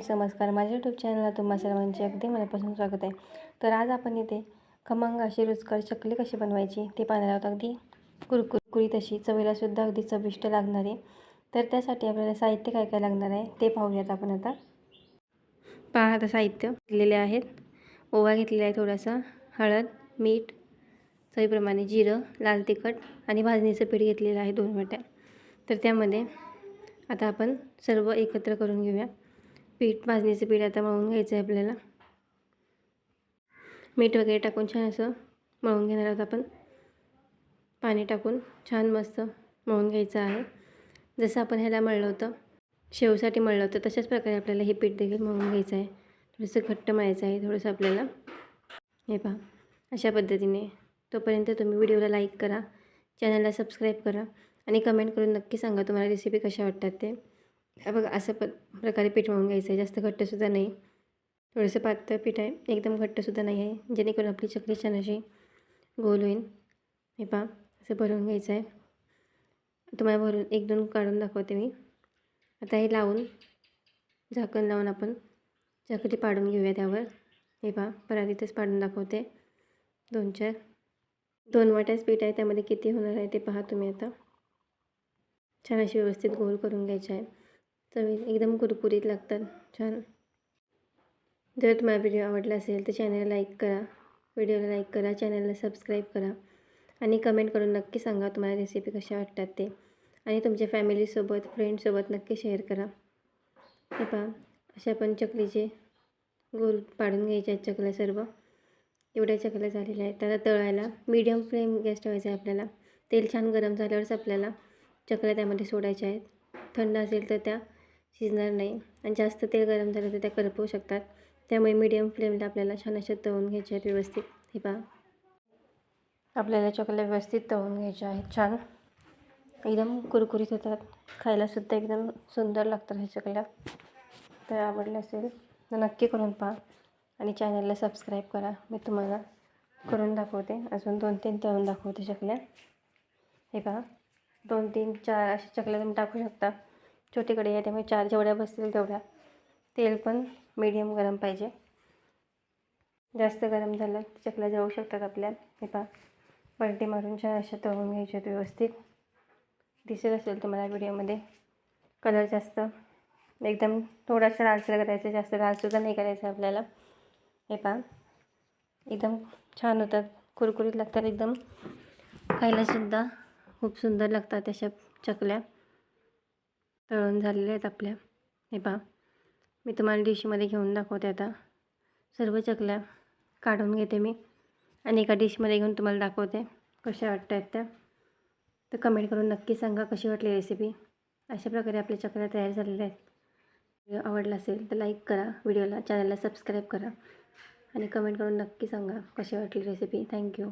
Friends नमस्कार. माझ्या YouTube चॅनलला तुम्हा सर्वांचे अगदी मनापासून स्वागत आहे. तर आज आपण इथे खमंग अशी रुचकर चकली कशी बनवायची ते पाहणार आहोत. अगदी कुरकुरकुरी अशी चवीलासुद्धा अगदी चविष्ट लागणारी तर त्यासाठी आपल्याला साहित्य काय काय लागणार आहे ते पाहूयात आपण आता. पहा आता साहित्य घेतलेले आहेत. ओवा घेतलेला आहे थोडासा हळद मीठ चवीप्रमाणे जिरं लाल तिखट आणि भाजणीचं पीठ घेतलेलं आहे दोन वाट्या. तर त्यामध्ये आता आपण सर्व एकत्र करून घेऊया. पीठ भाजणीचं पीठ आता मळून घ्यायचं आहे आपल्याला. मीठ वगैरे टाकून छान असं मळून घेणार आहोत आपण. पाणी टाकून छान मस्त मळून घ्यायचं आहे. जसं आपण ह्याला मळलं होतं शेवसाठी मळलं होतं तशाच प्रकारे आपल्याला हे पीठ देखील मळून घ्यायचं आहे. थोडंसं घट्ट मळायचं आहे थोडंसं आपल्याला. हे पहा अशा पद्धतीने तोपर्यंत तुम्ही व्हिडिओला लाईक करा चॅनलला सबस्क्राईब करा आणि कमेंट करून नक्की सांगा तुम्हाला रेसिपी कशा वाटतात ते. बघा असं प प्रकारे पीठ मळून घ्यायचं आहे. जास्त घट्टसुद्धा नाही. थोडंसं पातळ पीठ आहे. एकदम घट्टसुद्धा नाही आहे. जेणेकरून आपली चकली छान अशी गोल होईल. हे पहा असं भरून घ्यायचं आहे. तुम्हाला भरून एक दोन काढून दाखवते मी. आता हे लावून झाकण लावून आपण चकली पाडून घेऊया त्यावर. हे पहा परातीतच पाडून दाखवते. दोन चार. दोन वाट्याच पीठ आहे. त्यामध्ये किती होणार आहे ते पहा तुम्ही आता. छान अशी व्यवस्थित गोल करून घ्यायचे आहे. चवी एकदम कुरकुरीत लागतात. छान. जर तुम्हाला व्हिडिओ आवडला असेल तर चॅनलला लाईक करा. व्हिडिओला लाईक करा. चॅनलला सबस्क्राईब करा. आणि कमेंट करून नक्की सांगा तुम्हाला रेसिपी कशा वाटतात ते. आणि तुमच्या फॅमिलीसोबत फ्रेंडसोबत नक्की शेअर करा. हे पहा. अशा पण चकलीचे गोल पाडून घ्यायचे आहेत चकल्या सर्व. एवढ्या चकल्या झालेल्या आहेत. त्याला तळायला मीडियम फ्लेम गॅस ठेवायचा आहे आपल्याला. तेल छान गरम झाल्यावरच आपल्याला चकल्या त्यामध्ये सोडायच्या आहेत. थंड असेल तर त्या शिजणार नाही. आणि जास्त तेल गरम झालं तर त्या करपवू शकतात. त्यामुळे मीडियम फ्लेमला आपल्याला छान अशा तळून घ्यायचे आहेत व्यवस्थित. हे पहा. आपल्याला चकल्या व्यवस्थित तळून घ्यायच्या आहेत छान. एकदम कुरकुरीत होतात. खायलासुद्धा एकदम सुंदर लागतात ह्या चकल्या तर आवडले असेल तर नक्की करून पहा. आणि चॅनलला सबस्क्राईब करा. मी तुम्हाला करून दाखवते. अजून दोन तीन तळून दाखवते चकल्या हे पहा. दोन तीन चार अशा चकल्या तुम्ही टाकू शकता. छोटी कढई आहे त्यामुळे चार जेवढ्या बसतील तेवढ्या. तेल पण मीडियम गरम पाहिजे. जास्त गरम झालं चकल्या जाऊ शकतात आपल्या हे पहा. पलटी मारून छान अशा तळून घ्यायचे व्यवस्थित. दिसत असेल तुम्हाला व्हिडिओमध्ये. कलर जास्त. एकदम थोडासा लालसर करायचं जास्त लालसुद्धा नाही करायचं आपल्याला. हे पहा. एकदम छान होतात. कुरकुरीत लागतात एकदम. खायलासुद्धा खूप सुंदर लागतात अशा चकल्या. तळून झालेल्या आहेत आपल्या. हे पहा. मी तुम्हाला डिशमध्ये घेऊन दाखवते आता. सर्व चकल्या काढून घेते मी आणि एका डिशमध्ये घेऊन तुम्हाला दाखवते कशा वाटत आहेत त्या. तर कमेंट करून नक्की सांगा कशी वाटली रेसिपी अशा प्रकारे आपल्या चकल्या तयार झालेल्या आहेत. व्हिडिओ आवडला असेल तर लाईक करा. व्हिडिओला चॅनलला सबस्क्राईब करा. आणि कमेंट करून नक्की सांगा कशी वाटली रेसिपी थँक्यू